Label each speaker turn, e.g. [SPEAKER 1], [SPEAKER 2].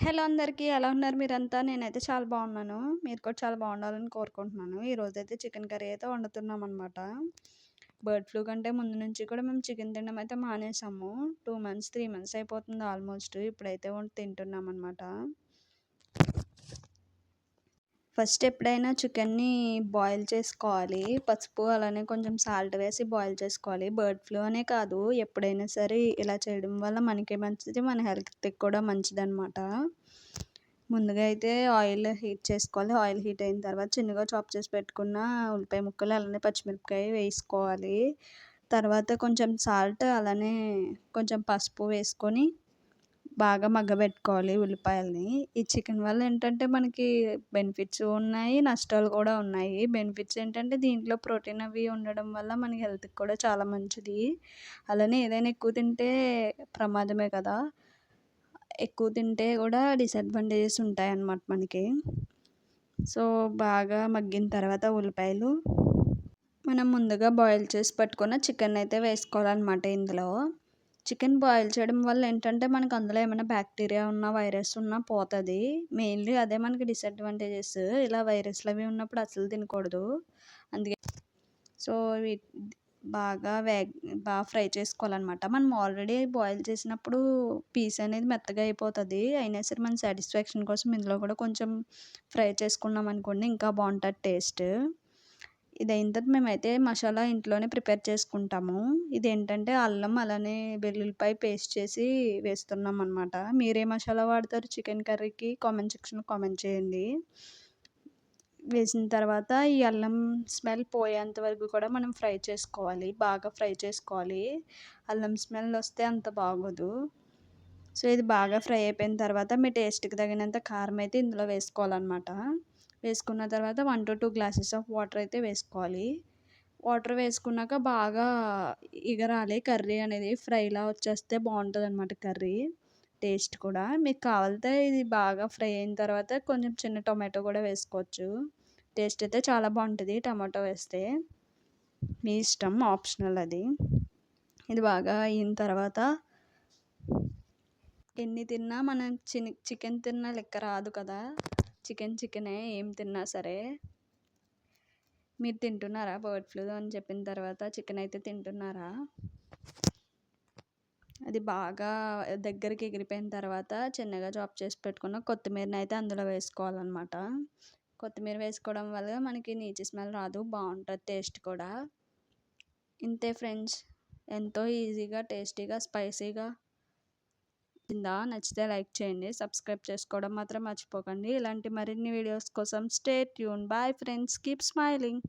[SPEAKER 1] Hello అందరికీ ఎలా ఉన్నారు మీరంతా? నేనైతే చాలా బాగున్నాను. మీరు కూడా చాలా బాగుండాలని కోరుకుంటున్నాను. ఈరోజైతే చికెన్ కర్రీ అయితే వండుతున్నాం అనమాట బర్డ్ ఫ్లూ కంటే ముందు నుంచి కూడా మేము చికెన్ తినడం అయితే మానేసాము. టూ మంత్స్ త్రీ మంత్స్ అయిపోతుంది ఆల్మోస్ట్. ఇప్పుడైతే తింటున్నాం అనమాట ఫస్ట్ ఎప్పుడైనా చికెన్ని బాయిల్ చేసుకోవాలి. పసుపు అలానే కొంచెం సాల్ట్ వేసి బాయిల్ చేసుకోవాలి. బర్డ్ ఫ్లూ అనే కాదు. ఎప్పుడైనా సరే ఇలా చేయడం వల్ల మనకే మంచిది మన హెల్త్కి కూడా మంచిది అనమాట ముందుగా అయితే ఆయిల్ హీట్ చేసుకోవాలి. ఆయిల్ హీట్ అయిన తర్వాత చిన్నగా చాప్ చేసి పెట్టుకున్న ఉల్లిపాయ ముక్కలు అలానే పచ్చిమిరపకాయ వేసుకోవాలి. తర్వాత కొంచెం సాల్ట్ అలానే కొంచెం పసుపు వేసుకొని బాగా మగ్గబెట్టుకోవాలి ఉల్లిపాయలని. ఈ చికెన్ వల్ల ఏంటంటే మనకి బెనిఫిట్స్ ఉన్నాయి నష్టాలు కూడా ఉన్నాయి. బెనిఫిట్స్ ఏంటంటే దీంట్లో ప్రోటీన్ అవి ఉండడం వల్ల మన హెల్త్కి కూడా చాలా మంచిది. అలానే ఏదైనా ఎక్కువ తింటే ప్రమాదమే కదా. ఎక్కువ తింటే కూడా డిసడ్వాంటేజెస్ ఉంటాయి అన్నమాట మనకి. సో బాగా మగ్గిన తర్వాత ఉల్లిపాయలు. మనం ముందుగా బాయిల్ చేసి పట్టుకున్న చికెన్ అయితే వేసుకోవాలన్నమాట ఇందులో. చికెన్ బాయిల్ చేయడం వల్ల ఏంటంటే మనకు అందులో ఏమైనా బ్యాక్టీరియా ఉన్న వైరస్ ఉన్నా పోతుంది. మెయిన్లీ అదే మనకి డిసడ్వాంటేజెస్. ఇలా వైరస్లు అవి ఉన్నప్పుడు అసలు తినకూడదు. అందుకే సో బాగా వేగ బాగా ఫ్రై చేసుకోవాలన్నమాట. మనం ఆల్రెడీ బాయిల్ చేసినప్పుడు పీస్ అనేది మెత్తగా అయిపోతుంది. అయినా సరే మన సాటిస్ఫాక్షన్ కోసం ఇందులో కూడా కొంచెం ఫ్రై చేసుకున్నాం అనుకోండి ఇంకా బాగుంటుంది టేస్ట్. ఇది అయిన తర్వాత మేమైతే మసాలా ఇంట్లోనే ప్రిపేర్ చేసుకుంటాము. ఇది ఏంటంటే అల్లం అలానే వెల్లుల్లిపాయ పేస్ట్ చేసి వేస్తున్నాం అనమాట మీరే మసాలా వాడతారు చికెన్ కర్రీకి? కామెంట్ సెక్షన్లో కామెంట్ చేయండి. వేసిన తర్వాత ఈ అల్లం స్మెల్ పోయేంత వరకు కూడా మనం ఫ్రై చేసుకోవాలి. బాగా ఫ్రై చేసుకోవాలి. అల్లం స్మెల్ వస్తే అంత బాగోదు. సో ఇది బాగా ఫ్రై అయిపోయిన తర్వాత మీ టేస్ట్కి తగినంత కారం అయితే ఇందులో వేసుకోవాలన్నమాట. వేసుకున్న తర్వాత one two two glasses of water అయితే వేసుకోవాలి. వాటర్ వేసుకున్నాక బాగా ఇగరాలి. కర్రీ అనేది ఫ్రైలా వచ్చేస్తే బాగుంటుంది అనమాట కర్రీ. టేస్ట్ కూడా. మీకు కావాలితే ఇది బాగా ఫ్రై అయిన తర్వాత కొంచెం చిన్న టొమాటో కూడా వేసుకోవచ్చు. టేస్ట్ అయితే చాలా బాగుంటుంది టమాటో వేస్తే. మీ ఇష్టం ఆప్షనల్ అది. ఇది బాగా అయిన తర్వాత ఎన్ని తిన్నా మనం చికెన్ తిన్నా లెక్క రాదు కదా. చికెన్ చికెనే ఏం తిన్నా సరే. మీరు తింటున్నారా బర్డ్ ఫ్లూ అని చెప్పిన తర్వాత చికెన్ అయితే తింటున్నారా? అది బాగా దగ్గరికి ఎగిరిపోయిన తర్వాత చిన్నగా చాప్ చేసి పెట్టుకున్న కొత్తిమీరని అయితే అందులో వేసుకోవాలన్నమాట. కొత్తిమీర వేసుకోవడం వల్ల మనకి నీచి స్మెల్ రాదు బాగుంటుంది టేస్ట్ కూడా. ఇంతే ఫ్రెండ్స్. ఎంతో ఈజీగా టేస్టీగా స్పైసీగా నచ్చిందా నచ్చితే లైక్ చేయండి. సబ్స్క్రైబ్ చేసుకోవడం మాత్రం మర్చిపోకండి. ఇలాంటి మరిన్ని వీడియోస్ కోసం stay tune bye friends. Keep smiling.